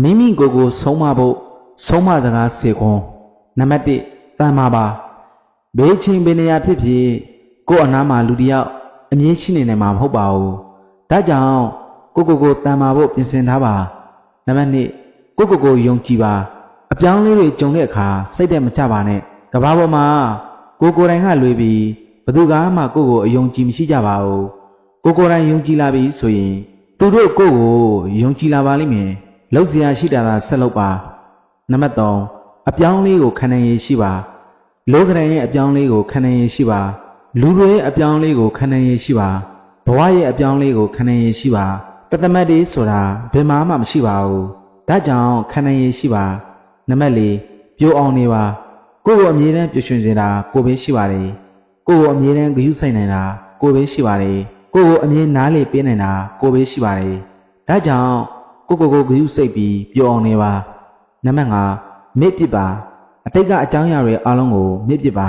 မိမိကိုယ်ကို ဆုံးမဖို့ဆုံးမစကားစေခွန်းနံပါတ်1တန်မာပါဘေးချင်းပင်နေရာဖြစ်ဖြစ်ကိုယ့်အနားမှာလူတစ်ယောက်အမြင်ရှိနေနေမှာမဟုတ်ပါဘူးဒါကြောင့်ကိုကိုကိုတန်မာဖို့ပြင်ဆင်ထားပါနံပါတ်2ကိုကိုကိုယုံကြည်ပါအပြောင်းအလဲတွေကြုံတဲ့အခါစိတ်တက်မချပါနဲ့ကဘာပေါ်မှာကိုကိုယ်တိုင်ကလွေပြီးဘယ်သူကမှကိုကိုကိုအယုံကြည်မရှိကြပါဘူးကိုကိုယ်တိုင်ယုံကြည်လာပြီဆိုရင်သူတို့ကိုကိုကိုယုံကြည်လာပါလိမ့်မယ် လောက်စရာရှိတာသာဆက်လုပ်ပါနံပါတ်3အပြောင်းအလဲကိုခံနိုင်ရည်ရှိပါလောကရန်ရဲ့အပြောင်းအလဲကိုခံနိုင်ရည်ရှိပါလူတွေရဲ့အပြောင်းအလဲကိုခံနိုင်ရည်ရှိပါဘဝရဲ့အပြောင်းအလဲကိုခံနိုင်ရည်ရှိပါတသမတ်တွေဆိုတာဘယ်မှာမှမရှိပါဘူးဒါကြောင့်ခံနိုင်ရည်ရှိပါနံပါတ်4ပြိုးအောင်နေပါကိုယ့်ကိုအမြဲတမ်းပျော်ရွှင်စေတာကိုယ်ပဲရှိပါတယ်ကိုယ့်ကိုအမြဲတမ်းဂရုစိုက်နိုင်တာကိုယ်ပဲရှိပါတယ်ကိုယ့်ကိုအမြဲနားလေပေးနိုင်တာကိုယ်ပဲရှိပါတယ်ဒါကြောင့် ကိုယ့်ကိုယ်ကိုဂရုစိုက်ပြီးပြိုးအောင်နေပါနံပါတ်5မြစ်ပစ်ပါအတိတ်ကအကြောင်းအရာတွေအားလုံးကိုမြစ်ပစ်ပါ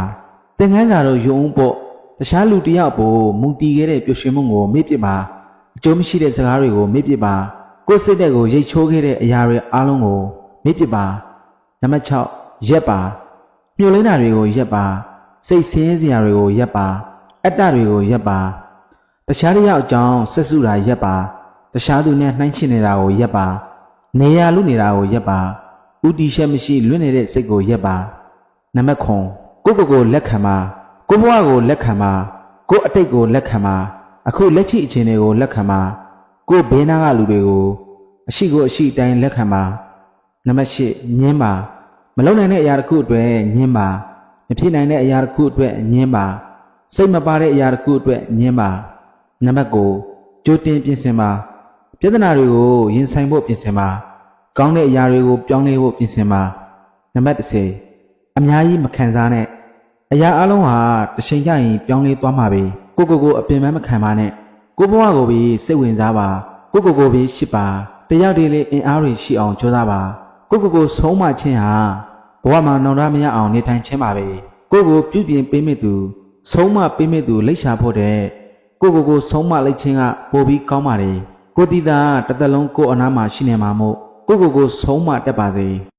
သင်ခန်းစာတို့ယုံဦးပေါ့တခြားလူတစ်ယောက်ပို့မူတည်ခဲ့တဲ့ပျော်ရွှင်မှုကိုမြစ်ပစ်ပါအကျိုးမရှိတဲ့စကားတွေကိုမြစ်ပစ်ပါကိုယ်စိတ်တဲ့ကိုရိတ်ချိုးခဲ့တဲ့အရာတွေအားလုံးကိုမြစ်ပစ်ပါနံပါတ်6ရက်ပါမျှို့လင်းတာတွေကိုရက်ပါစိတ်ဆင်းရဲစရာတွေကိုရက်ပါအတ္တတွေကိုရက်ပါတခြားတစ်ယောက်အကြောင်းဆက်စုတာရက်ပါ တခြားသူနဲ့နှိုင်းချင်နေတာကိုရက်ပါနေရလူနေတာကိုရက်ပါဥတီရှက်မရှိလွတ်နေတဲ့စိတ်ကိုရက်ပါနံပါတ်9ကိုကိုကိုလက်ခံပါကိုဘဝကိုလက်ခံပါကိုအတိတ်ကိုလက်ခံပါအခုလက်ရှိအခြေအနေကိုလက်ခံပါကိုဘေးနားကလူတွေကိုအရှိကိုအရှိတိုင်းလက်ခံပါနံပါတ်10ညင်းပါမလုံနိုင်တဲ့အရာတစ်ခုအတွက်ညင်းပါမဖြစ်နိုင်တဲ့အရာတစ်ခုအတွက်ညင်းပါစိတ်မပါတဲ့အရာတစ်ခုအတွက်ညင်းပါနံပါတ်9ကြိုတင်ပြင်ဆင်ပါ ပြဿနာတွေကိုရင်ဆိုင်ဖို့ပြင်ဆင်ပါကောင်းတဲ့အရာတွေကိုပြောင်းလဲဖို့ပြင်ဆင်ပါနံပါတ်30အများကြီးမခံစားနဲ့အရာအလုံးဟာတစ်ချိန်ကျရင်ပြောင်းလဲသွားမှာပဲကိုကိုကိုအပင်ပန်းမခံပါနဲ့ကိုဘဝကိုပြီးစိတ်ဝင်စားပါကိုကိုကိုပြီးရှစ်ပါတယောက်တည်းလေးအင်အားတွေရှိအောင်ကြိုးစားပါကိုကိုကိုဆုံးမခြင်းဟာဘဝမှာနောင်တမရအောင်နေထိုင်ခြင်းပါပဲကိုကိုပြုပြင်ပေးမိသူဆုံးမပေးမိသူလိပ်ရှာဖို့တဲ့ကိုကိုကိုဆုံးမလိုက်ခြင်းကပိုပြီးကောင်းပါလေ ကိုတီတာတစ်သက်လုံးကိုအနားမှာရှိနေမှာမို့ကိုကိုကိုဆုံးမတက်ပါစေ